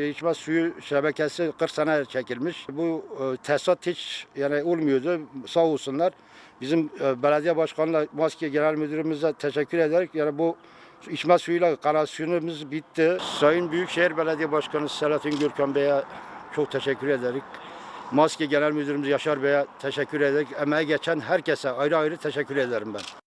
İçme suyu şebekesi 40 sene çekilmiş. Bu e, tesisat hiç yani olmuyordu. Sağ olsunlar. Bizim e, belediye başkanıyla Maske Genel Müdürümüze teşekkür ederek yani bu içme suyuyla kanasyonumuz bitti. Sayın Büyükşehir Belediye Başkanı Selahattin Gürkan Bey'e çok teşekkür ederek Maske Genel Müdürümüz Yaşar Bey'e teşekkür ederek emeği geçen herkese ayrı ayrı teşekkür ederim ben.